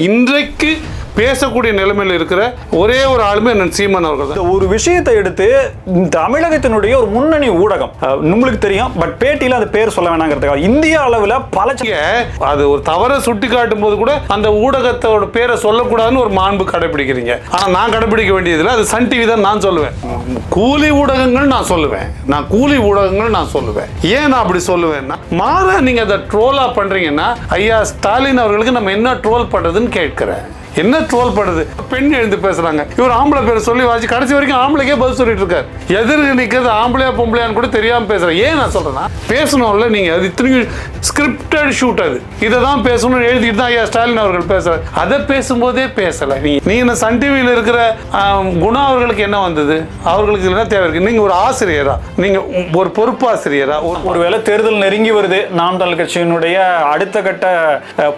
இன்றைக்கு பேசக்கூடிய நிலைமையில் இருக்கிற ஒரே ஒரு ஆளுமே அண்ணன் சீமான் அவர்கள் தான். ஒரு விஷயத்தை எடுத்து தமிழகத்தினுடைய ஒரு முன்னணி ஊடகம் உங்களுக்கு தெரியும் பட் பேட்டியில அது பேர் சொல்ல வேணாங்கிறதுக்காக. இந்திய அளவுல பல அது ஒரு தவறை சுட்டி காட்டும் போது கூட அந்த ஊடகத்தோட பேரை சொல்லக்கூடாதுன்னு ஒரு மாண்பு கடைபிடிக்கிறீங்க. ஆனா நான் கடைபிடிக்க வேண்டியதில்லை அது சன் டிவி தான் நான் சொல்லுவேன். கூலி ஊடகங்கள் நான் சொல்லுவேன். நான் கூலி ஊடகங்கள் நான் சொல்லுவேன். ஏன் நான் அப்படி சொல்லுவேன்னா மாற நீங்க அதை ட்ரோலா பண்றீங்கன்னா ஐயா ஸ்டாலின் அவர்களுக்கு நம்ம என்ன ட்ரோல் பண்றதுன்னு கேட்கிறேன். என்ன ட்ரோல் பண்ணுது பெண் எழுந்து பேசுறாங்க. இவர் ஆம்பளை பேர் சொல்லி வாசி கடைசி வரைக்கும் ஆம்பளைக்கே பதில் சொல்லிட்டு இருக்காரு. எதிர்க்கு நிற்கிறது ஆம்பளையா பொம்பளையான்னு கூட தெரியாம பேசுறேன் ஏன் நான் சொல்றேன்னா பேசணும்ல நீங்க. அது இத்தனைக்கும் ஸ்கிரிப்டட் ஷூட் அது. இதை தான் பேசணும்னு எழுதிட்டு தான் ஐயா ஸ்டாலின் அவர்கள் பேசுறாரு. அதை பேசும்போதே பேசல. நீ நீ என்ன சன் டிவியில் இருக்கிற குணா அவர்களுக்கு என்ன வந்தது? அவர்களுக்கு என்ன தேவை இருக்கு? நீங்க ஒரு ஆசிரியரா? நீங்க ஒரு பொறுப்பாசிரியரா? ஒரு ஒருவேளை தேர்தல் நெருங்கி வருது. நாம் தமிழ் கட்சியினுடைய அடுத்த கட்ட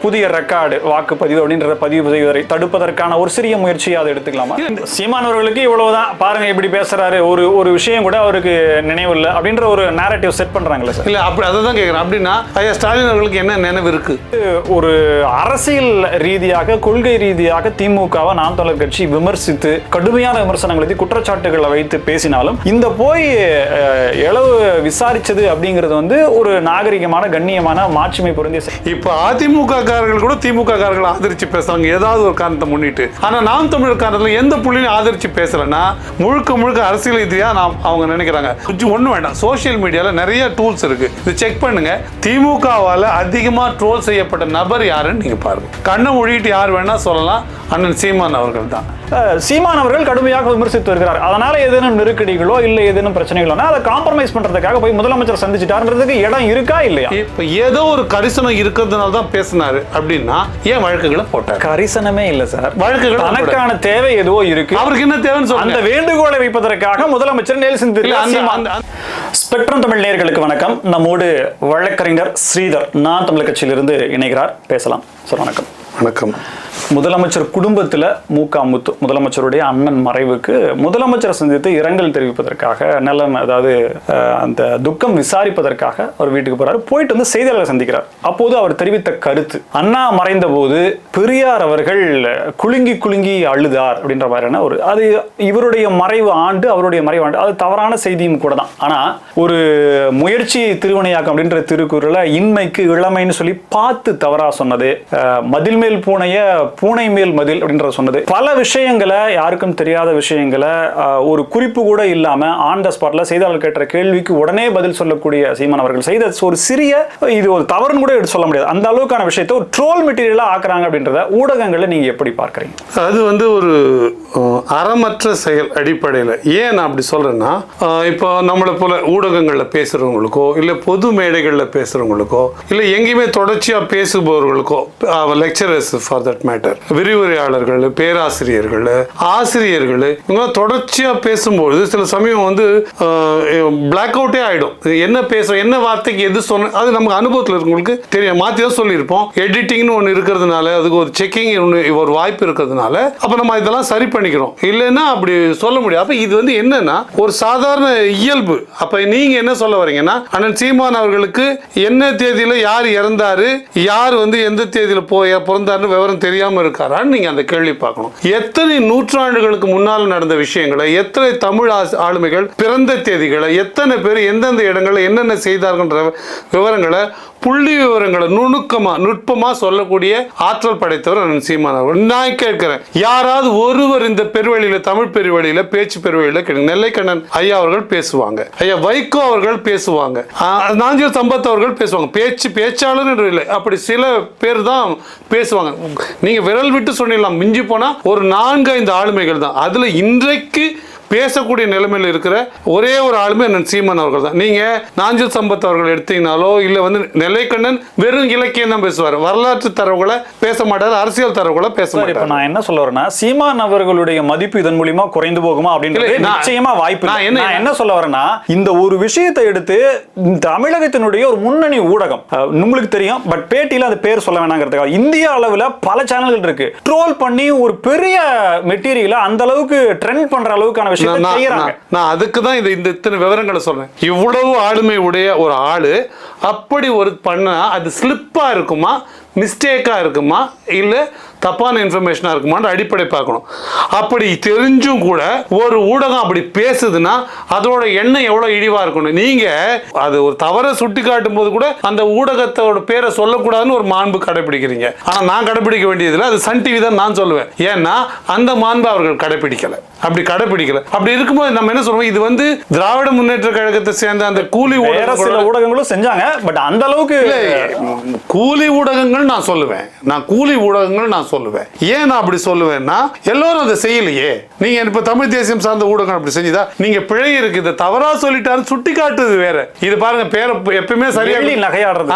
புதிய ரெக்கார்டு வாக்குப்பதிவு அப்படின்றத பதிவு செய்வதை தடுப்பதற்கான ஒரு சிறிய முயற்சியை அதை எடுத்துக்கலாமா? சீமான் அவர்களுக்கு இவ்வளவுதான். பாருங்க இப்படி பேசுறாரு. ஒரு ஒரு விஷயம் கூட அவருக்கு நினைவு இல்லை அப்படின்ற ஒரு நேரட்டிவ் செட் பண்றாங்களே சார். இல்ல அப்படி அதை தான் கேட்குறேன் அப்படின்னா ஐயா ஸ்டாலின் அவர்களுக்கு என்ன நினைவு இருக்கு? ஒரு அரசியல் ரீதியாக கொள்கை ரீதியாக திமுகவை நாம் தமிழர் கட்சி விமர்சித்து கடுமையான விமர்சனங்களை குற்றச்சாட்டுகளை வைத்து பேசினாலும் இந்த போய் எளவு விசாரிச்சது அப்படிங்கிறது வந்து ஒரு நாகரிகமான கண்ணியமான மாட்சிமை பொருந்திய. இப்ப அதிமுக காரர்கள் கூட திமுக காரர்கள் ஆதரிச்சு பேசுறாங்க. ஏதாவது ஒரு காரணத்தை முன்னிட்டு. ஆனா நாம் தமிழர் காரணத்துல எந்த புள்ளியும் ஆதரிச்சு பேசலன்னா முழுக்க முழுக்க அரசியல் ரீதியா நாம் அவங்க நினைக்கிறாங்க. ஒண்ணும் வேண்டாம். சோஷியல் மீடியால நிறைய டூல்ஸ் இருக்கு. இது செக் பண்ணுங்க. திமுகவால அதிகமா ட்ரோல் செய்யப்பட்ட நபர் யாருன்னு நீங்க பாருங்க. கண்ணை மொழிட்டு யார் வேணா சொல்லலாம். அண்ணன் சீமான் அவர்கள் தான். சீமான் அவர்கள் கடுமையாக விமர்சித்து வருகிறார். அதனால ஏதேனும் நெருக்கடிகளோ இல்லை ஏதேனும் பிரச்சனைகளோ அதை காம்ப்ரமைஸ் பண்றதுக்காக போய் முதலமைச்சர் சந்திச்சிட்டாருன்றதுக்கு இடம் இருக்கா இல்லையா? இப்ப ஏதோ ஒரு கரிசனம் இருக்கிறதுனால தான் பேசினாரு அப்படின்னா ஏன் வழக்குகளை போட்டார்? கரிசனமே இல்ல சார். வழக்குகள் தனக்கான தேவை ஏதோ இருக்கு. அவருக்கு என்ன தேவைன்னு அந்த சொல்லுங்க வேண்டுகோளை வைப்பதற்காக முதலமைச்சர் நேல் இல்ல, சிந்திருக்கிறார் அந்த- சீமான். அந்த- ஸ்பெக்ட்ரம் தமிழ் நேயர்களுக்கு வணக்கம். நம்மோடு வழக்கறிஞர் ஸ்ரீதர் நான் தமிழ் கட்சியிலிருந்து இணைகிறார். பேசலாம். சார் வணக்கம். வணக்கம். முதலமைச்சர் குடும்பத்தில் மூக்காமுத்து முதலமைச்சருடைய அண்ணன் மறைவுக்கு முதலமைச்சரை சந்தித்து இரங்கல் தெரிவிப்பதற்காக நிலம் அதாவது அந்த துக்கம் விசாரிப்பதற்காக அவர் வீட்டுக்கு போறாரு. போயிட்டு வந்து செய்தியாளர் சந்திக்கிறார். அப்போது அவர் தெரிவித்த கருத்து அண்ணா மறைந்த போது பெரியார் அவர்கள் குலுங்கி குலுங்கி அழுதார் அப்படின்ற மாதிரியான ஒரு அது இவருடைய மறைவு ஆண்டு அவருடைய மறைவு ஆண்டு அது தவறான செய்தியும் கூட தான். ஆனா ஒரு முயற்சி திருவினையாக்கம் அப்படின்ற திருக்குறளை இன்மைக்கு இளமைன்னு சொல்லி பார்த்து தவறாக சொன்னது அஹ், மேல் பூனைய பூனை மேல் மதில் அப்படின்ற சொன்னது. பல விஷயங்களை யாருக்கும் தெரியாத விஷயங்களை ஒரு குறிப்பு கூட இல்லாம ஆன் த ஸ்பாட்ல செய்தியாளர் கேட்ட கேள்விக்கு உடனே பதில் சொல்லக்கூடிய சீமான் அவர்கள் செய்த ஒரு சிறிய இது ஒரு தவறுன்னு கூட எடுத்து சொல்ல முடியாது. அந்த அளவுக்கான விஷயத்தை ஒரு ட்ரோல் மெட்டீரியலா ஆக்குறாங்க அப்படின்றத ஊடகங்களை நீங்க எப்படி பார்க்கறீங்க? அது வந்து ஒரு அறமற்ற செயல் அடிப்படையில். ஏன் நான் அப்படி சொல்றேன்னா இப்போ நம்மளை போல ஊடகங்களில் பேசுறவங்களுக்கோ இல்லை பொது மேடைகளில் பேசுறவங்களுக்கோ இல்லை எங்கேயுமே தொடர்ச்சியாக பேசுபவர்களுக்கோ லெக்சரர்ஸ் ஃபார் தட் மேட்டர் விரிவுரையாளர்கள் பேராசிரியர்கள் ஆசிரியர்கள் இவங்க தொடர்ச்சியாக பேசும்போது சில சமயம் வந்து பிளாக் அவுட்டே ஆகிடும் என்ன பேசுகிறோம் என்ன வார்த்தைக்கு எது சொன்ன அது நமக்கு அனுபவத்தில் இருக்கவங்களுக்கு தெரியும். மாற்றி தான் சொல்லியிருப்போம். எடிட்டிங்னு ஒன்று இருக்கிறதுனால அதுக்கு ஒரு செக்கிங் ஒன்று ஒரு வாய்ப்பு இருக்கிறதுனால அப்போ நம்ம இதெல்லாம் சரி பண்ணிக்கிறோம். இல்லைன்னா அப்படி சொல்ல முடியாது. அப்போ இது வந்து என்னன்னா ஒரு சாதாரண இயல்பு. அப்போ நீங்கள் என்ன சொல்ல வரீங்கன்னா அண்ணன் சீமான் அவர்களுக்கு என்ன தேதியில் யார் இறந்தாரு யார் வந்து எந்த தேதியில் போய் பிறந்த பிறந்தாருன்னு விவரம் தெரியாமல் இருக்காரான்னு நீங்கள் அந்த கேள்வி பார்க்கணும். எத்தனை நூற்றாண்டுகளுக்கு முன்னால் நடந்த விஷயங்களை எத்தனை தமிழ் ஆளுமைகள் பிறந்த தேதிகளை எத்தனை பேர் எந்தெந்த இடங்களில் என்னென்ன செய்தார்கள்ன்ற விவரங்களை புள்ளி விவரங்களை நுணுக்கமா நுட்பமா சொல்லக்கூடிய ஆற்றல் படைத்தவர் அண்ணன் சீமான் அவர்கள். நான் கேட்கிறேன் யாராவது ஒருவர் இந்த பெருவழியில தமிழ் பெருவழியில் பேச்சு பெருவழியில் கேளுங்க நெல்லைக்கண்ணன் ஐயா அவர்கள் பேசுவாங்க. ஐயா வைகோ அவர்கள் பேசுவாங்க. நாஞ்சில் சம்பத் அவர்கள் பேசுவாங்க. பேச்சு பேச்சாளர் இல்லை. அப்படி சில பேர் தான் பேசுவாங்க. நீங்க விரல் விட்டு சொன்னிடலாம். மிஞ்சி போனா ஒரு நான்கு ஐந்து ஆளுமைகள் தான். அதுல இன்றைக்கு பேசக்கூடிய நிலைமையில் இருக்கிற ஒரே ஒரு ஆளுமே அண்ணன் சீமான் அவர்கள் தான். நீங்க நாஞ்சில் சம்பத் அவர்கள் எடுத்தீங்கனாலோ இல்ல வந்து நெல்லைக்கண்ணன் வெறும் இலக்கியம் தான் பேசுவார். வரலாற்று தரவுகளை பேச மாட்டார் அரசியல் தரவுகளை பேச சார் இப்ப மாட்டார். நான் என்ன சொல்ல வரேன்னா சீமான் அவர்களுடைய மதிப்பு இதன் மூலியமா குறைந்து போகுமா அப்படின்றது நிச்சயமா வாய்ப்பு நான் இல்லை. என்ன- என்ன சொல்ல வரேன்னா இந்த ஒரு விஷயத்தை எடுத்து தமிழகத்தினுடைய ஒரு முன்னணி ஊடகம் உங்களுக்கு தெரியும் பட் பேட்டியில அது பேர் சொல்ல வேணாங்கிறதுக்காக. இந்திய அளவுல பல சேனல்கள் இருக்கு. ட்ரோல் பண்ணி ஒரு பெரிய மெட்டீரியலை அந்த அளவுக்கு ட்ரெண்ட் பண்ற அளவுக்கான நான் விஷயத்தை நான்- செய்யறாங்க. நான்- நான் அதுக்கு தான் இது இந்த இத்தனை விவரங்களை சொல்றேன். இவ்வளவு ஆளுமை உடைய ஒரு ஆளு அப்படி ஒரு பண்ணா அது ஸ்லிப்பா இருக்குமா? மிஸ்டேக்கா இருக்குமா? இல்ல தப்பான இன்ஃபர்மேஷனா இருக்குமான்னு அடிப்படை பார்க்கணும். அப்படி தெரிஞ்சும் கூட ஒரு ஊடகம் அப்படி பேசுதுன்னா அதோட எண்ணம் எவ்வளவு இழிவா இருக்கணும். நீங்க அது ஒரு தவறை சுட்டி காட்டும் போது கூட அந்த ஊடகத்தோட பேரை சொல்லக்கூடாதுன்னு ஒரு மாண்பு கடைபிடிக்கிறீங்க. ஆனா நான் கடைபிடிக்க வேண்டியதில்லை அது சன் டிவி தான் நான் சொல்லுவேன். ஏன்னா அந்த மாண்பு அவர்கள் கடைபிடிக்கல. அப்படி கடைபிடிக்கல. அப்படி இருக்கும்போது நம்ம என்ன சொல்றோம்? இது வந்து திராவிட முன்னேற்ற கழகத்தை சேர்ந்த அந்த கூலி சில ஊடகங்களும் செஞ்சாங்க பட் அந்த அளவுக்கு கூலி ஊடகங்கள் நான் சொல்லுவேன். நான் கூலி ஊடகங்கள் நான் சொல்லுவேன். ஏன் நான் அப்படி சொல்லுவேன்னா எல்லாரும் அதை செய்யலையே. நீங்க இப்ப தமிழ் தேசியம் சார்ந்த ஊடகம் அப்படி செஞ்சுதா? நீங்க பிழை இருக்கு இதை தவறா சொல்லிட்டாரு சுட்டி காட்டுது வேற. இது பாருங்க பேர எப்பயுமே சரியா நகையாடுறது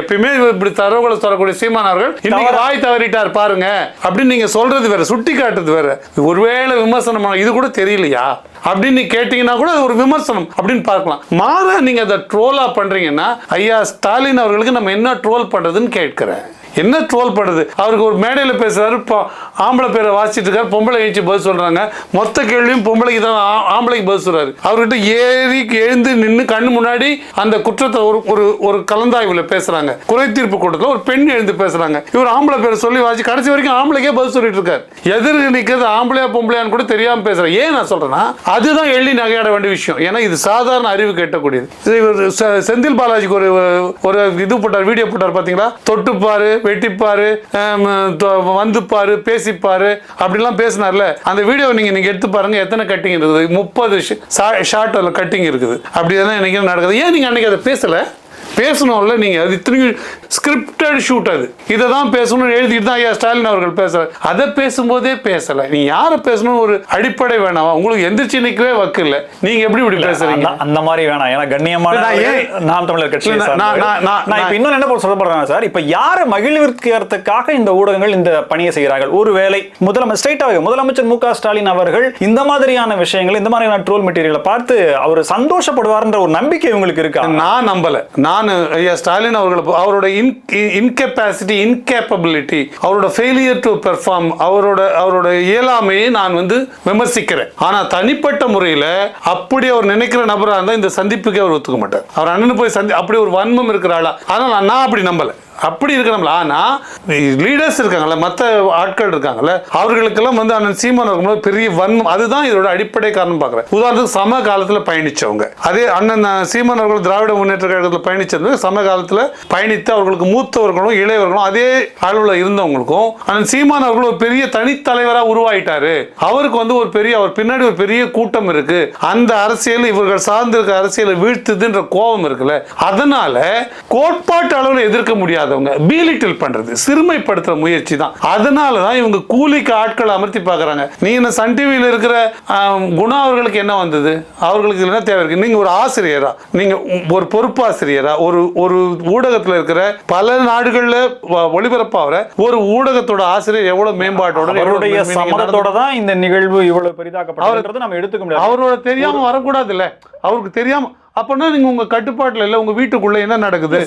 எப்பயுமே இப்படி தரவுகளை சொல்லக்கூடிய சீமானவர்கள் இன்னைக்கு வாய் தவறிட்டார் பாருங்க. அப்படின்னு நீங்க சொல்றது வேற சுட்டி காட்டுறது வேற. ஒருவேளை விமர்சனம் இது கூட தெரியலையா? அப்படின்னு நீ கேட்டீங்கன்னா கூட அது ஒரு விமர்சனம் அப்படின்னு பார்க்கலாம். மாற நீங்க அதை ட்ரோலா பண்றீங்கன்னா ஐயா ஸ்டாலின் அவர்களுக்கு நம்ம என்ன ட்ரோல் பண்றதுன்னு கேட்கிறேன். என்ன ட்ரோல் படுது அவருக்கு ஒரு மேடையில் பேசுகிறாரு இப்போ ஆம்பளை பேரை வாசிட்டு இருக்காரு பொம்பளை எழுச்சி பதில் சொல்கிறாங்க மொத்த கேள்வியும் பொம்பளைக்கு தான் ஆம்பளைக்கு பதில் சொல்கிறாரு அவர்கிட்ட ஏறி எழுந்து நின்று கண்ணு முன்னாடி அந்த குற்றத்தை ஒரு ஒரு ஒரு கலந்தாய்வில் பேசுகிறாங்க குறை தீர்ப்பு கூட்டத்தில் ஒரு பெண் எழுந்து பேசுகிறாங்க இவர் ஆம்பளை பேரை சொல்லி வாசி கடைசி வரைக்கும் ஆம்பளைக்கே பதில் சொல்லிட்டு இருக்காரு. எதிர்க்கு நிற்கிறது ஆம்பளையா பொம்பளையான்னு கூட தெரியாமல் பேசுகிறேன் ஏன் நான் சொல்கிறேன்னா அதுதான் எள்ளி நகையாட வேண்டிய விஷயம். ஏன்னா இது சாதாரண அறிவு கேட்டக்கூடியது. இவர் செ- செந்தில் பாலாஜிக்கு ஒரு ஒரு இது போட்டார் வீடியோ போட்டார் பார்த்தீங்களா தொட்டுப்பாரு வெட்டிப்பாரு வந்துப்பாரு பேசிப்பாரு அப்படிலாம் பேசினார்ல. அந்த வீடியோ நீங்க நீங்க எடுத்து பாருங்க எத்தனை கட்டிங் இருக்குது? முப்பது ஷார்ட் அதில் கட்டிங் இருக்குது. அப்படி தான் எனக்கு நடக்குது? ஏன் நீங்க அன்னைக்கு அதை பேசல? பேசணும்ல நீங்க. அது இத்தனைக்கும் ஸ்கிரிப்டட் ஷூட் அது. இதை தான் பேசணும்னு எழுதிட்டு தான் ஐயா ஸ்டாலின் அவர்கள் பேசுறாரு. அதை பேசும்போதே பேசல. நீ யாரை பேசணும் ஒரு அடிப்படை வேணாமா? உங்களுக்கு எந்திரிச்சு நிற்கவே வக்கு இல்லை. நீங்க எப்படி இப்படி பேசுறீங்க? அந்த- மாதிரி வேணாம். ஏன்னா கண்ணியமான நாம் தமிழர் இல்ல, நான்- இப்ப இன்னொன்னு என்ன சொல்ல போறேன் சார் இப்ப யாரை மகிழ்விக்கிறதுக்காக இந்த ஊடகங்கள் இந்த பணியை செய்கிறார்கள்? ஒருவேளை முதலமைச்சர் ஸ்ட்ரைட்டாக முதலமைச்சர் மு க ஸ்டாலின் அவர்கள் இந்த மாதிரியான விஷயங்கள் இந்த மாதிரியான ட்ரோல் மெட்டீரியலை பார்த்து அவர் சந்தோஷப்படுவார்ன்ற ஒரு நம்பிக்கை உங்களுக்கு இருக்கா? நான் நம்பல. நான் ஐயா ஸ்டாலின் அவர்களை அவரோட இன் இன்கெப்பாசிட்டி இன்கேப்பபிலிட்டி அவரோட ஃபெயிலியர் டு பெர்ஃபார்ம் அவரோட அவரோட இயலாமையை நான் வந்து விமர்சிக்கிறேன். ஆனா தனிப்பட்ட முறையில் அப்படி அவர் நினைக்கிற நபரா இருந்தால் இந்த சந்திப்புக்கே அவர் ஒத்துக்க மாட்டார். அவர் அண்ணன் போய் சந்தி அப்படி ஒரு வன்மம் இருக்கிற ஆளா நான் அப்படி நம்பலை. அப்படி இருக்கணும்ல. ஆனா லீடர்ஸ் இருக்காங்கல்ல மற்ற ஆட்கள் இருக்காங்கல்ல அவர்களுக்கெல்லாம் வந்து அண்ணன் சீமான் இருக்கும்போது பெரிய வன்மம். அதுதான் இதோட அடிப்படை காரணம் பார்க்குறேன். உதாரணத்துக்கு சம காலத்துல பயணிச்சவங்க. அதே அண்ணன் சீமான் அவர்கள் திராவிட முன்னேற்ற கழகத்தில் பயணிச்சது சம காலத்துல பயணித்து அவர்களுக்கு மூத்தவர்களும் இளையவர்களும் அதே அளவில் இருந்தவங்களுக்கும் அண்ணன் சீமான் அவர்கள் ஒரு பெரிய தனித்தலைவராக உருவாயிட்டாரு. அவருக்கு வந்து ஒரு பெரிய அவர் பின்னாடி ஒரு பெரிய கூட்டம் இருக்கு. அந்த அரசியல் இவர்கள் சார்ந்திருக்க அரசியலை வீழ்த்துதுன்ற கோபம் இருக்குல்ல. அதனால கோட்பாட்டு அளவில் எதிர்க்க முடியாது. முடியாதவங்க பீலிட்டில் பண்றது சிறுமைப்படுத்துற முயற்சி தான். அதனால தான் இவங்க கூலிக்கு ஆட்களை அமர்த்தி பார்க்கறாங்க. நீ என்ன சன் டிவியில் இருக்கிற குணா அவர்களுக்கு என்ன வந்தது? அவர்களுக்கு என்ன தேவை இருக்கு? நீங்க ஒரு ஆசிரியரா? நீங்க ஒரு பொறுப்பாசிரியரா? ஒரு ஒரு ஊடகத்தில் இருக்கிற பல நாடுகள்ல ஒளிபரப்பாகிற ஒரு ஊடகத்தோட ஆசிரியர் எவ்வளவு மேம்பாட்டோட அவருடைய சம்மதத்தோட தான் இந்த நிகழ்வு இவ்வளவு பெரிதாக்கப்படுறது நம்ம எடுத்துக்க முடியாது. அவரோட தெரியாம வரக்கூடாது இல்ல அவருக்கு தெரியாம அப்பனா நீங்க உங்க கட்டுப்பாட்டுல இல்ல உங்க வீட்டுக்குள்ள என்ன நடக்குது.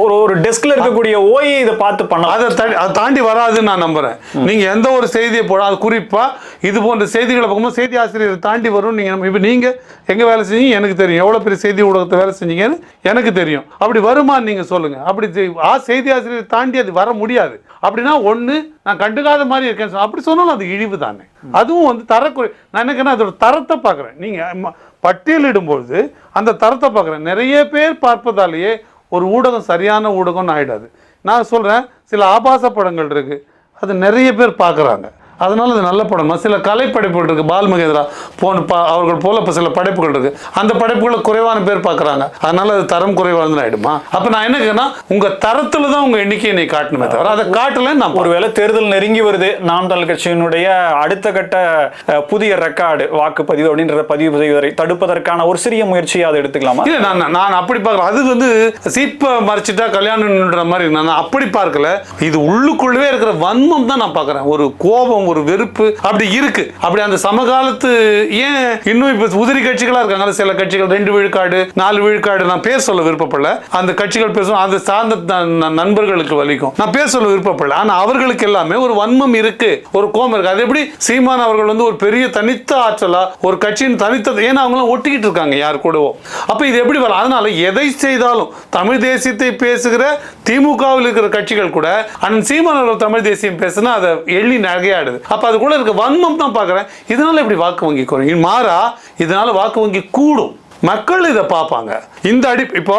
ஒரு ஒரு டெஸ்க்ல இருக்கக்கூடிய ஓயை இதை பார்த்து பண்ணலாம். அதை தாண்டி- அதை தாண்டி வராதுன்னு நான் நம்புறேன். நீங்க எந்த ஒரு செய்தியை போட அது குறிப்பா இது போன்ற செய்திகளை பார்க்கும்போது செய்தி ஆசிரியரை தாண்டி வரும். நீங்க இப்ப நீங்க எங்க வேலை செஞ்சீங்க? எனக்கு தெரியும். எவ்வளவு பெரிய செய்தி ஊடகத்தை வேலை செஞ்சீங்கன்னு எனக்கு தெரியும். அப்படி வருமான்னு நீங்க சொல்லுங்க. அப்படி செய்தி ஆசிரியரை தாண்டி அது வர முடியாது. அப்படின்னா ஒண்ணு நான் கண்டுக்காத மாதிரி இருக்கேன் அப்படி சொன்னாலும் அது இழிவு தானே அதுவும் வந்து தரக்குறை நான் நினைக்கிறேன் அதோட தரத்தை பார்க்குறேன். நீங்க ம- பட்டியலிடும்பொழுது அந்த தரத்தை பார்க்குறேன். நிறைய பேர் பார்ப்பதாலேயே ஒரு ஊடகம் சரியான ஊடகம்னு ஆயிடாது. நான் சொல்றேன் சில ஆபாச படங்கள் இருக்கு. அது நிறைய பேர் பார்க்குறாங்க. அதனால அது நல்ல படம். சில கலை படைப்புகள் இருக்கு. பால் மகேந்திரா போன பா அவர்கள் போல இப்போ சில படைப்புகள் இருக்கு. அந்த படைப்புகளை குறைவான பேர் பார்க்குறாங்க அதனால அது தரம் குறைவானது ஆயிடுமா? அப்போ நான் என்ன கேட்கறேன்னா உங்க தரத்துல தான் உங்க எண்ணிக்கையை நீ காட்டணுமே தவிர அதை காட்டல நான் ஒருவேளை தேர்தல் நெருங்கி வருது. நாம் தமிழ் கட்சியினுடைய அடுத்த கட்ட புதிய ரெக்கார்டு வாக்குப்பதிவு அப்படின்றத பதிவு செய்வதை தடுப்பதற்கான ஒரு சிறிய முயற்சியை அதை எடுத்துக்கலாமா? இல்ல நான் நான் அப்படி பார்க்கல அது வந்து சீப்பை மறைச்சிட்டா கல்யாணம்ன்ற மாதிரி நான் அப்படி பார்க்கல. இது உள்ளுக்குள்ளவே இருக்கிற வன்மம் தான் நான் பார்க்கறேன் ஒரு கோபம் ஒரு வெறுப்பு அப்படி இருக்கு. அப்படி அந்த சமகாலத்து ஏன் இன்னும் இப்ப உதிரி கட்சிகளா இருக்காங்க சில கட்சிகள் ரெண்டு விழுக்காடு நாலு விழுக்காடு நான் பேர் சொல்ல விருப்பப்படல. அந்த கட்சிகள் பேசும் அது சார்ந்த ந- ந- நண்பர்களுக்கு வலிக்கும். நான் பேர் சொல்ல விருப்பப்படல. ஆனா அவர்களுக்கு எல்லாமே ஒரு வன்மம் இருக்கு. ஒரு கோபம் இருக்கு. அது எப்படி சீமான் அவர்கள் வந்து ஒரு பெரிய தனித்த ஆற்றலா ஒரு கட்சியின் தனித்த ஏன்னா அவங்களும் ஒட்டிக்கிட்டு இருக்காங்க யார் கூடவோ. அப்ப இது எப்படி வரலாம் அதனால எதை செய்தாலும் தமிழ் தேசியத்தை பேசுகிற திமுகவில் இருக்கிற கட்சிகள் கூட அண்ணன் சீமான் அவர்கள் தமிழ் தேசியம் பேசுனா அதை எள்ளி நகையாடுது. அப்ப அதுக்குள்ளே இருக்க வன்மம் தான் பார்க்குறேன். இதனால எப்படி வாக்கு வங்கி குறையும். மாறா இதனால வாக்கு வங்கி கூடும். மக்கள் இதை பார்ப்பாங்க. இந்த அடி இப்போ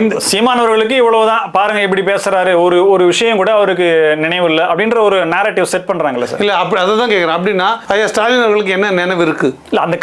இந்த சீமானவர்களுக்கு இவ்வளவுதான் பாருங்க இப்படி பேசுறாரு ஒரு ஒரு விஷயம் கூட அவருக்கு நினைவு இல்லை அப்படின்ற ஒரு நேரட்டிவ் செட் பண்றாங்கல்ல சார். இல்ல அப்படி அதை தான் கேட்குறேன் அப்படின்னா ஐயா ஸ்டாலின் அவர்களுக்கு என்ன நினைவு இருக்கு? இல்ல அந்த.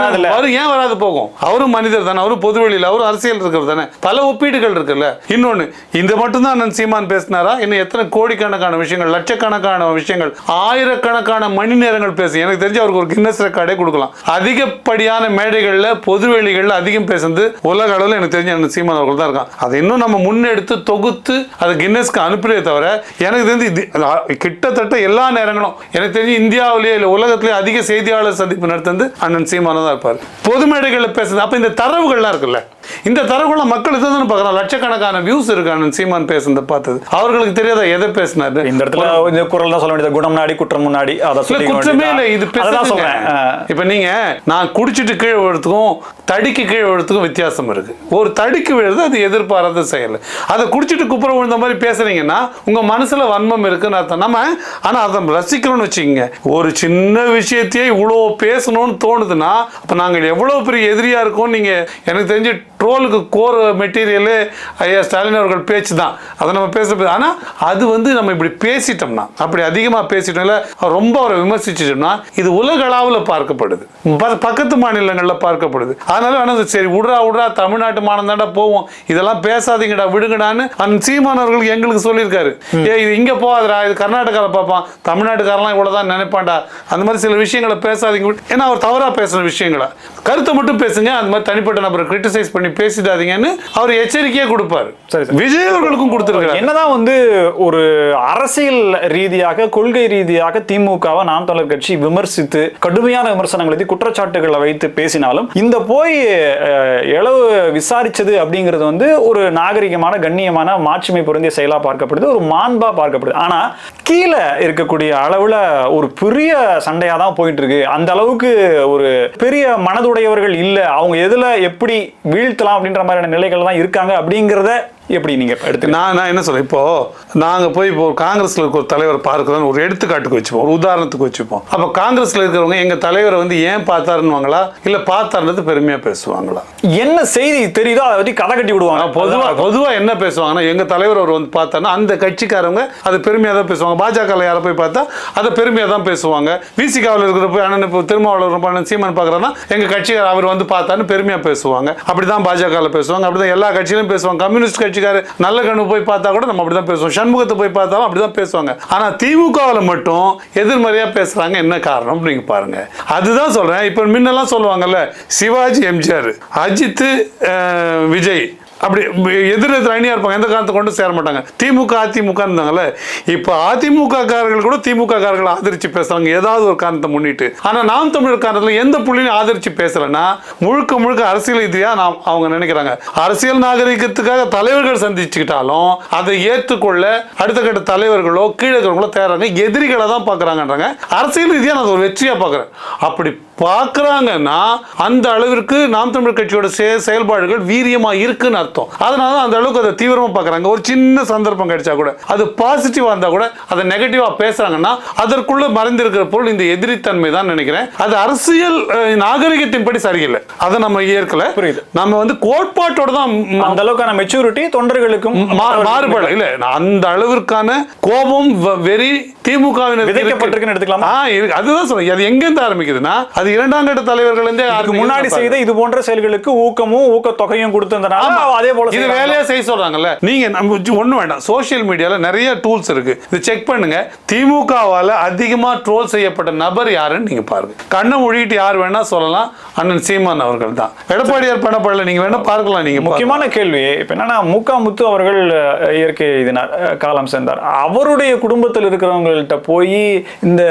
வராதுல்ல. அவரு ஏன் வராது போகும்? அவரும் மனிதர் தானே அவரும் பொதுவெளியில் அவரும் அரசியல் இருக்கிறது தானே. பல ஒப்பீடுகள் இருக்குல்ல. இன்னொன்னு இந்த மட்டும்தான் அண்ணன் சீமான் பேசினாரா? இன்னும் எத்தனை கோடிக்கணக்கான விஷயங்கள் லட்சக்கணக்கான விஷயங்கள் ஆயிரக்கணக்கான மணி நேரங்கள் பேசு எனக்கு தெரிஞ்சு அவருக்கு ஒரு கின்னஸ் ரெக்கார்டே கொடுக்கலாம். அதிகப்படியான மேடைகள்ல பொதுவெளிகள்ல அதிகம் பேசுறது உலக அளவில் எனக்கு தெரிஞ்ச அண்ணன் சீமான் அவர்கள் தான் இருக்கான். அதை இன்னும் நம்ம முன்னெடுத்து தொகுத்து அதை கின்னஸ்க்கு அனுப்புறதே தவிர எனக்கு தெரிஞ்சு கிட்டத்தட்ட எல்லா நேரங்களும் எனக்கு தெரிஞ்சு இந்தியாவிலேயே இல்லை உலகத்திலேயே அதிக செய்தியாளர் சந்திப்பு நடத்துறது அண்ணன் சீமானா தான் இருப்பார். பொது மேடைகளில் பேசுறது அப்போ இந்த தரவுகள்லாம் இருக்குல்ல இந்த தரவுகளை மக்கள் இதை தானே லட்சக்கணக்கான வியூஸ் இருக்கு அண்ணன் சீமான் பேசுனதை பார்த்தது. அவர்களுக்கு தெரியாத எதை பேசினாரு? இந்த இடத்துல இந்த குரல் தான் சொல்ல வேண்டியது? குணம் நாடி குற்றம் முன்னாடி குற்றமே. இல்லை இது அஹ், இப்ப நீங்க நான் குடிச்சிட்டு கீழே விழுறதுக்கும் தடிக்கு கீழே விழுறதுக்கும் வித்தியாசம் இருக்குது ஒரு தடிக்கு விழுது அது எதிர்பாராத செயல். அதை குடிச்சிட்டு குப்புற விழுந்த மாதிரி பேசுறீங்கன்னா உங்கள் மனசில் வன்மம் இருக்குன்னு அர்த்தம். நம்ம ஆனால் அதை ரசிக்கிறோம்னு வச்சுக்கோங்க. ஒரு சின்ன விஷயத்தையே இவ்வளோ பேசணும்னு தோணுதுன்னா அப்போ நாங்கள் எவ்வளோ பெரிய எதிரியாக இருக்கோம்னு நீங்கள் எனக்கு தெரிஞ்சு ட்ரோலுக்கு கோர் மெட்டீரியலு ஐயா ஸ்டாலின் அவர்கள் பேச்சு தான் அதை நம்ம பேச ஆனா அது வந்து நம்ம இப்படி பேசிட்டோம்னா அப்படி அதிகமா பேசிட்டோம் இல்ல ரொம்ப அவரை விமர்சிச்சிட்டோம்னா இது உலக அளவுல பார்க்கப்படுது. பக்கத்து மாநிலங்கள்ல பார்க்கப்படுது. அதனால வேணா சரி விடுறா விடுறா தமிழ்நாட்டு மானம் தாண்டா போவோம். இதெல்லாம் பேசாதீங்கடா விடுங்கடான்னு அந்த சீமான் அவர்கள் எங்களுக்கு சொல்லியிருக்காரு. ஏ இது இங்க போகாதடா இது கர்நாடகால பார்ப்பான் தமிழ்நாட்டுக்காரெல்லாம் இவ்வளவுதான் நினைப்பான்டா. அந்த மாதிரி சில விஷயங்களை பேசாதீங்க. ஏன்னா அவர் தவறா பேசுற விஷயங்களை? கருத்தை மட்டும் பேசுங்க. அந்த மாதிரி தனிப்பட்ட நபரை கிரிட்டிசைஸ் பண்ணி பேசிடாதீங்கன்னு அவர் எச்சரிக்கையே கொடுப்பாரு. சரி. விஜய் அவர்களுக்கும் கொடுத்திருக்கிறார். என்னதான் வந்து ஒரு அரசியல் ரீதியாக கொள்கை ரீதியாக திமுகவை நாம் தமிழர் கட்சி விமர்சித்து கடுமையான விமர்சனங்களை வைத்து குற்றச்சாட்டுகளை வைத்து பேசினாலும் இந்த போய் இளவு விசாரிச்சது அப்படிங்கிறது வந்து ஒரு நாகரிகமான கண்ணியமான மாட்சிமை பொருந்திய செயலா பார்க்கப்படுது ஒரு மாண்பா பார்க்கப்படுது. ஆனா கீழே இருக்கக்கூடிய அளவுல ஒரு பெரிய சண்டையா தான் போயிட்டு இருக்கு. அந்த அளவுக்கு ஒரு பெரிய மனதுடையவர்கள் இல்ல. அவங்க எதுல எப்படி வீழ்த்தலாம் அப்படின்ற மாதிரியான நிலைகள் தான் இருக்காங்க அப்படிங்கிறத எப்படி நீங்க எடுத்து நான் நான் என்ன சொல்றேன்? இப்போ நாங்க போய் இப்போ காங்கிரஸ்ல இருக்க ஒரு தலைவர் பார்க்கிறோம் ஒரு எடுத்துக்காட்டுக்கு வச்சுப்போம் ஒரு உதாரணத்துக்கு வச்சுப்போம். அப்ப காங்கிரஸ்ல இருக்கிறவங்க எங்க தலைவரை வந்து ஏன் பார்த்தாருன்னுவாங்களா? இல்ல பார்த்தாருன்றது பெருமையா பேசுவாங்களா? என்ன செய்தி தெரியுதோ அதை பத்தி கதை கட்டி விடுவாங்க. பொதுவா பொதுவா என்ன பேசுவாங்கன்னா எங்க தலைவர் அவர் வந்து பார்த்தாருன்னா அந்த கட்சிக்காரங்க அது பெருமையா தான் பேசுவாங்க. பாஜக யாரை போய் பார்த்தா அதை பெருமையா தான் பேசுவாங்க. விசிகாவில் இருக்கிற போய் அண்ணன் இப்போ அண்ணன் சீமான் பார்க்குறோன்னா எங்க கட்சிக்காரர் அவர் வந்து பார்த்தாருன்னு பெருமையா பேசுவாங்க. அப்படிதான் பாஜகவில் பேசுவாங்க. அப்படிதான் எல்லா கட்சியிலும் பேசுவாங்க. கம்யூனிஸ்ட் கட்சிக்காரர் நல்ல கண்ணு போய் பார்த்தா கூட நம்ம அப்படிதான் பேசுவோம். சண்முகத்தை போய் பார்த்தாலும் அப்படிதான் பேசுவாங்க. ஆனா திமுகவில் மட்டும் எதிர்மறையா பேசுறாங்க. என்ன காரணம்? நீங்க பாருங்க. அதுதான் சொல்றேன். இப்போ முன்னெல்லாம் சொல்லுவாங்கல்ல சிவாஜி எம்ஜிஆர் அஜித் விஜய் அப்படி எதிர் எதிர் அணியாக இருப்பாங்க. எந்த காலத்தை கொண்டு சேர மாட்டாங்க. திமுக அதிமுக இருந்தாங்கல்ல. இப்போ அதிமுக காரர்கள் கூட திமுக காரர்களை ஆதரிச்சு பேசுறாங்க. ஏதாவது ஒரு காரணத்தை முன்னிட்டு. ஆனால் நாம் தமிழர் காரணத்தில் எந்த புள்ளியும் ஆதரிச்சு பேசலைன்னா முழுக்க முழுக்க அரசியல் ரீதியாக நாம் அவங்க நினைக்கிறாங்க. அரசியல் நாகரிகத்துக்காக தலைவர்கள் சந்திச்சுக்கிட்டாலும் அதை ஏற்றுக்கொள்ள அடுத்த கட்ட தலைவர்களோ கீழே இருக்கிறவங்களோ தேடுறாங்க. எதிரிகளை தான் பார்க்குறாங்கன்றாங்க. அரசியல் ரீதியாக நான் ஒரு வெற்றியாக பார்க்குறேன். அப்படி பார்க்கறாங்கன்னா அந்த அளவிற்கு நாம் தமிழர் கட்சியோட செய- செயல்பாடுகள் வீரியமா இருக்குன்னு அர்த்தம். அதனால தான் அந்த அளவுக்கு அதை தீவிரமா பார்க்கறாங்க. ஒரு சின்ன சந்தர்ப்பம் கிடைச்சா கூட அது பாசிட்டிவா இருந்தா கூட அதை நெகட்டிவா பேசுறாங்கன்னா அதற்குள்ள மறைந்திருக்கிற பொருள் இந்த எதிரித்தன்மை தான் நினைக்கிறேன். அது அரசியல் அஹ், நாகரிகத்தின்படி சரியில்லை. அதை நம்ம ஏற்கல. புரியுது. நம்ம வந்து கோட்பாட்டோட தான் அந்த அளவுக்கான மெச்சூரிட்டி தொண்டர்களுக்கும் மாறுபாடு இல்ல அந்த அளவிற்கான கோபம் வெறி திமுகவினர் விதைக்கப்பட்டிருக்குன்னு எடுத்துக்கலாமா? அதுதான் சொல்றேன். அது எங்க இருந்து ஆரம்பிக்குதுன்னா அது இரண்டாம் கட்ட தலைவர்கள் இருந்தே முன்னாடி. செய்த இது போன்ற செயல்களுக்கு ஊக்கமும் ஊக்கத்தொகையும் கொடுத்திருந்தனால அதே போல இது. வேலையா செய்ய சொல்றாங்கல்ல. நீங்க நம்ம ஒண்ணு வேண்டாம். சோஷியல் மீடியால நிறைய டூல்ஸ் இருக்கு. இது செக் பண்ணுங்க. திமுகவால அதிகமா ட்ரோல் செய்யப்பட்ட நபர் யாருன்னு நீங்க பாருங்க. கண்ணை மொழிட்டு யார் வேணா சொல்லலாம். அண்ணன் சீமான் அவர்கள் தான். எடப்பாடியார் பண்ணப்படல நீங்க வேணா பார்க்கலாம் நீங்க. முக்கியமான கேள்வி இப்ப என்னன்னா முக்கா முத்து அவர்கள் இயற்கை அஹ், காலம் சேர்ந்தார் அவருடைய குடும்பத்தில் இருக்கிறவங்கள்ட்ட போய் இந்த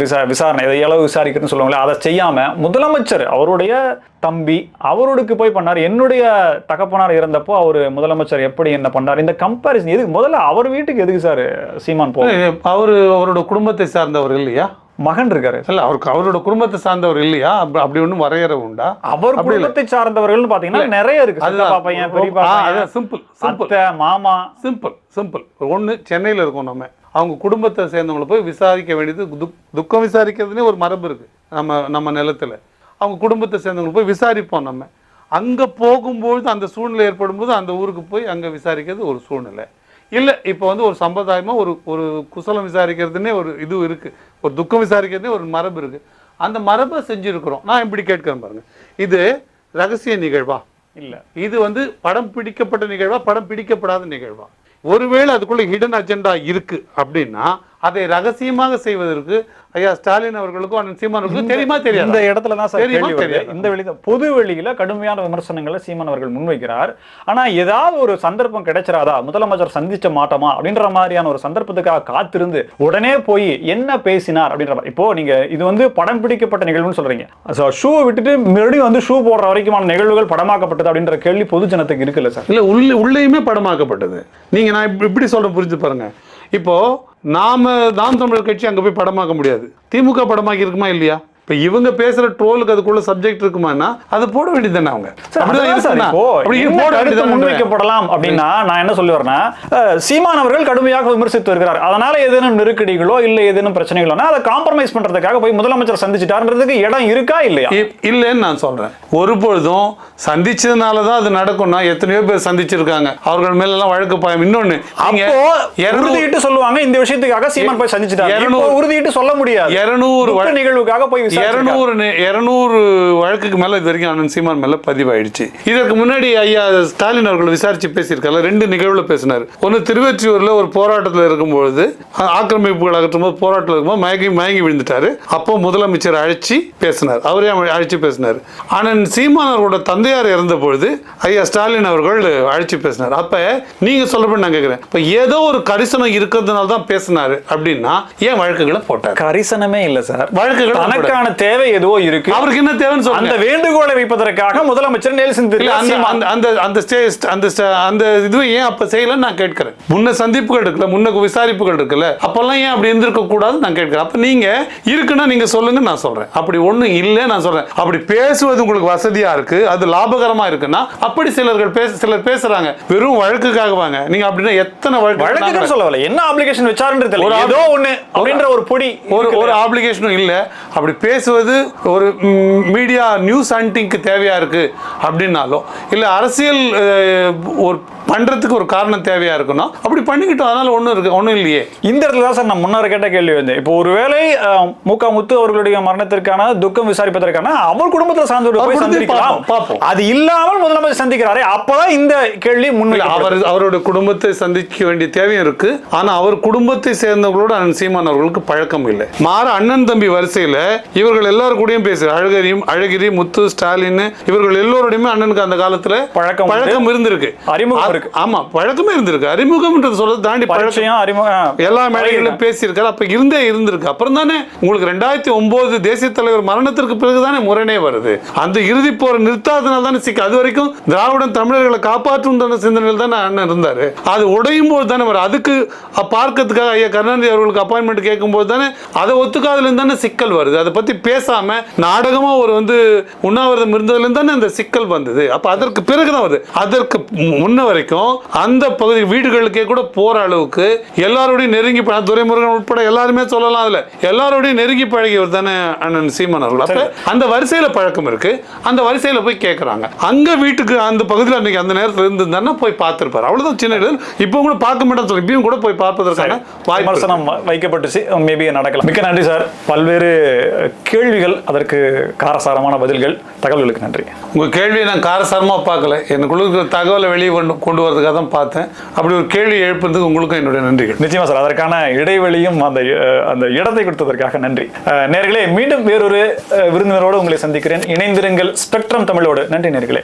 விசா விசாரணை இதை எளவு விசாரிக்கிறதுன்னு சொல்லுவாங்களே அதை செய்யாம முதலமைச்சர் அவருடைய தம்பி அவருக்கு போய் பண்ணார். என்னுடைய தகப்பனார் இறந்தப்போ அவர் முதலமைச்சர் எப்படி என்ன பண்ணார்? இந்த கம்பாரிசன் எதுக்கு? முதல்ல அவர் வீட்டுக்கு எதுக்கு சார் சீமான் போ அவரு அவரோட குடும்பத்தை சார்ந்தவர் இல்லையா? மகன் இருக்காரு. இல்ல அவருக்கு அவரோட குடும்பத்தை சார்ந்தவர் இல்லையா? அப்ப- அப்படி ஒண்ணும் வரையறை உண்டா? அவர். குடும்பத்தை சார்ந்தவர்கள் பாத்தீங்கன்னா நிறைய இருக்கு. அதான் சிம்பிள் சிம்பிள் மாமா. சிம்பிள் சிம்பிள் ஒன்று சென்னையில் இருக்கோம் நம்ம. அவங்க குடும்பத்தை சேர்ந்தவங்களை போய் விசாரிக்க வேண்டியது துக் துக்கம் விசாரிக்கிறதுனே ஒரு மரபு இருக்கு. நம்ம நம்ம நிலத்துல. அவங்க குடும்பத்தை சேர்ந்தவங்களை போய் விசாரிப்போம் நம்ம. அங்கே போகும்பொழுது அந்த சூழ்நிலை ஏற்படும் போது அந்த ஊருக்கு போய் அங்கே விசாரிக்கிறது ஒரு சூழ்நிலை. இல்லை இப்போ வந்து ஒரு சம்பிரதாயமாக ஒரு ஒரு குசலம் விசாரிக்கிறதுனே ஒரு இது இருக்குது ஒரு துக்கம் விசாரிக்கிறதுனே ஒரு மரபு இருக்குது அந்த மரபை செஞ்சுருக்கிறோம். நான் இப்படி கேட்கிறேன் பாருங்க. இது ரகசிய நிகழ்வா? இல்ல. இது வந்து படம் பிடிக்கப்பட்ட நிகழ்வா? படம் பிடிக்கப்படாத நிகழ்வா? ஒருவேளை அதுக்குள்ள ஹிடன் அஜெண்டா இருக்கு அப்படின்னா அதை ரகசியமாக செய்வதற்கு ஐயா ஸ்டாலின் அவர்களுக்கும் அண்ணன் சீமான் அவர்களுக்கும் தெரியுமா இந்த தெரியாது இடத்துல தான் சார் தெரியுமா. தெரியாதா? இந்த வெளியில பொது வெளியில கடுமையான விமர்சனங்களை சீமான் அவர்கள் முன்வைக்கிறார். ஆனா ஏதாவது ஒரு சந்தர்ப்பம் கிடைச்சிராதா? முதலமைச்சர் சந்திச்ச மாட்டோமா? அப்படின்ற மாதிரியான ஒரு சந்தர்ப்பத்துக்காக காத்திருந்து உடனே போய் என்ன பேசினார் அப்படின்ற மாதிரி. இப்போ நீங்க இது வந்து படம் பிடிக்கப்பட்ட நிகழ்வுன்னு சொல்றீங்க. ஷூ விட்டுட்டு மறுபடியும் வந்து ஷூ போடுற வரைக்குமான நிகழ்வுகள் படமாக்கப்பட்டது அப்படின்ற கேள்வி பொது ஜனத்துக்கு இருக்குல்ல சார்? இல்ல உள்ள உள்ளேயுமே படமாக்கப்பட்டது. நீங்க நான் இப்ப- இப்படி சொல்ற புரிஞ்சு பாருங்க. இப்போ நாம நாம் தமிழர் கட்சி அங்கே போய் படமாக்க முடியாது. திமுக படமாக்கி இருக்குமா இல்லையா? இப்ப இவங்க பேசுற ட்ரோலுக்கு அதுக்குள்ள சப்ஜெக்ட் இருக்குமானா அதை போட வேண்டியது தானே அவங்க? முன்வைக்கப்படலாம் அப்படின்னா நான் என்ன சொல்லி வரேன்னா சீமான் அவர்கள் கடுமையாக விமர்சித்து வருகிறார். அதனால ஏதேனும் நெருக்கடிகளோ இல்ல ஏதேனும் பிரச்சனைகளோனா அதை காம்ப்ரமைஸ் பண்றதுக்காக போய் முதலமைச்சர் சந்திச்சிட்டாருன்றதுக்கு இடம் இருக்கா இல்லையா? இல்லைன்னு நான் சொல்றேன். ஒரு பொழுதும் சந்திச்சதுனால தான் அது நடக்கும்னா எத்தனையோ பேர் சந்திச்சிருக்காங்க. அவர்கள் மேல எல்லாம் வழக்கு பாயம். இன்னொன்னு உறுதியிட்டு சொல்லுவாங்க இந்த விஷயத்துக்காக சீமான் போய் இப்போ உறுதியிட்டு சொல்ல முடியாது. இருநூறு நிகழ்வுக்காக போய். இருநூறு இருநூறு வழக்குக்கு மேல இது வரைக்கும் அண்ணன் சீமான் மேல பதிவாயிடுச்சு. இதற்கு முன்னாடி ஐயா ஸ்டாலின் அவர்கள் விசாரிச்சு பேசியிருக்காரு ரெண்டு நிகழ்வுல பேசினார். ஒன்னு திருவெற்றியூர்ல ஒரு போராட்டத்தில் இருக்கும்பொழுது ஆக்கிரமிப்புகள் அகற்றும் போது போராட்டத்தில் இருக்கும்போது மயங்கி மயங்கி விழுந்துட்டாரு. அப்போ முதலமைச்சர் அழைச்சி பேசினார். அவரே அழ- அழைச்சி பேசினார். அண்ணன் சீமான் அவர்களோட தந்தையார் இறந்த பொழுது ஐயா ஸ்டாலின் அவர்கள் அழைச்சி பேசினார். அப்ப நீங்க சொல்லப்பட நான் கேட்கிறேன் இப்ப ஏதோ ஒரு கரிசனம் இருக்கிறதுனால தான் பேசினாரு அப்படின்னா ஏன் வழக்குகளை போட்டார்? கரிசனமே இல்ல சார். வழக்குகள் தனக்கான தேவை எதுவோ இருக்கு. அவருக்கு என்ன தேவைன்னு அந்த சொல்லுங்க வேண்டுகோளை வைப்பதற்காக முதலமைச்சர் நேல் இல்ல, சிந்திருக்கார் அந்த. அந்த அந்த அந்த ஸ்டேஜ் அந்த அந்த இதுவை ஏன் அப்ப செய்யலன்னு நான் கேட்கிறேன். முன்ன சந்திப்புகள் இருக்குல்ல முன்ன விசாரிப்புகள் இருக்குல்ல அப்பெல்லாம் ஏன் அப்படி இருந்திருக்க கூடாது நான் கேட்கிறேன். அப்ப நீங்க இருக்குன்னா நீங்க சொல்லுங்க நான் சொல்றேன். அப்படி ஒண்ணும் இல்லை நான் சொல்றேன். அப்படி பேசுவது உங்களுக்கு வசதியா இருக்கு அது லாபகரமா இருக்குன்னா அப்படி சிலர்கள் பேச சிலர் பேசுறாங்க. வெறும் வழக்குக்காக வாங்க நீங்க அப்படின்னா எத்தனை வழக்கு வழக்குகள் சொல்லவில்லை. என்ன அப்ளிகேஷன் வச்சாருன்றது ஏதோ ஒண்ணு அப்படின்ற ஒரு பொடி ஒரு. ஒரு ஆப்ளிகேஷனும் இல்லை. அப்படி பேசுவது ஒரு மீடியா நியூஸ் ஹண்டிங்க்கு தேவையா இருக்கு அப்படின்னாலும் இல்லை அரசியல் ஒரு பண்றதுக்கு ஒரு காரணம் தேவையா இருக்குன்னா அப்படி பண்ணிக்கிட்டோம். அதனால ஒன்றும் இருக்கு ஒன்றும் இல்லையே. இந்த இடத்துல தான் சார் நான் முன்னர் கேட்ட கேள்வி வந்து. இப்போ ஒருவேளை முக முத்து அவர்களுடைய மரணத்திற்கான துக்கம் விசாரிப்பதற்கான அவர் குடும்பத்தை சார்ந்தவர் அவர் போய் குடும்பத்தை சந்திக்கலாம் பார்ப்போம். அது இல்லாமல் முதலமைச்சர் சந்திக்கிறாரே அப்பதான் இந்த கேள்வி முன்வைக்க அவர் அவரோட குடும்பத்தை சந்திக்க வேண்டிய தேவையும் இருக்கு. ஆனா அவர் குடும்பத்தை சேர்ந்தவர்களோட அண்ணன் சீமான் அவர்களுக்கு பழக்கம் இல்லை. மாற அண்ணன் தம்பி வரிசையில இவர்கள் எல்லாரும் கூடயும் பேசுற அழகரியும் அழகிரி முத்து ஸ்டாலின் இவர்கள் எல்லோருடையுமே அண்ணனுக்கு அந்த காலத்துல பழக்கம். பழக்கம் இருந்திருக்கு. அறிமுகம் இருக்கு. ஆமா பழக்கமே இருந்திருக்கு. அறிமுகம்ன்றது சொல்றது தாண்டி பழக்கம். அறிமுகம் எல்லா மேடைகளிலும் பேசியிருக்காரு. அப்ப இருந்தே இருந்திருக்கு. அப்புறம் தானே உங்களுக்கு ரெண்டாயிரத்தி ஒன்பது தேசிய தலைவர் மரணத்திற்கு பிறகுதானே முரணே வருது. அந்த இறுதி போரை நிறுத்தாதனால தானே சிக்க. அது வரைக்கும் திராவிடன் தமிழர்களை காப்பாற்றும் தானே சிந்தனையில் தானே அண்ணன் இருந்தாரு. அது உடையும் போது தானே வரும். அதுக்கு பார்க்கறதுக்காக ஐயா கருணாநிதி அவர்களுக்கு அப்பாயின்மெண்ட் கேட்கும்போது தானே அதை ஒத்துக்காதுல தானே சிக்கல் வருது. அதை பத்தி பேசாம நாடகமா ஒரு வந்து உண்ணாவிரதம் இருந்ததுல இருந்து தானே அந்த சிக்கல் வந்தது. அப்ப அதற்கு பிறகுதான் வருது. அதற்கு முன்ன வரைக்கும் அந்த பகுதி வீடுகளுக்கே கூட போற அளவுக்கு எல்லாரோடையும் நெருங்கி துரைமுருகன் உட்பட எல்லாருமே சொல்லலாம் அதுல. எல்லாரோடையும் நெருங்கி பழகியவர் தானே அண்ணன் சீமான் அவர்கள். அப்ப அந்த வரிசையில பழக்கம் இருக்கு. அந்த வரிசையில போய் கேட்கறாங்க அங்க வீட்டுக்கு அந்த பகுதியில் அன்னைக்கு அந்த நேரத்தில் இருந்திருந்தாருன்னா போய் பார்த்திருப்பாரு. அவ்வளவுதான் சின்ன இப்போ கூட பார்க்க மாட்டேன்னு சொல்லி இப்பயும் கூட போய் பார்ப்பதற்கான வாய்ப்பு வைக்கப்பட்டுச்சு. மேபி நடக்கலாம். மிக்க நன்றி சார். பல்வேறு கேள்விகள் அதற்கு காரசாரமான பதில்கள் தகவல்களுக்கு நன்றி. உங்கள் கேள்வியை நான் காரசாரமாக பார்க்கல. எனக்குள்ள இருக்கிற தகவலை வெளியே கொண்டு கொண்டு வரதுக்காக தான் பார்த்தேன். அப்படி ஒரு கேள்வி எழுப்புறதுக்கு உங்களுக்கும் என்னுடைய நன்றிகள். நிச்சயமா சார் அதற்கான இடைவெளியும் அந்த அந்த இடத்தை கொடுத்ததற்காக நன்றி. நேர்களே மீண்டும் வேறொரு விருந்தினரோடு உங்களை சந்திக்கிறேன். இணைந்திருங்கள். ஸ்பெக்ட்ரம் தமிழோடு. நன்றி நேர்களே.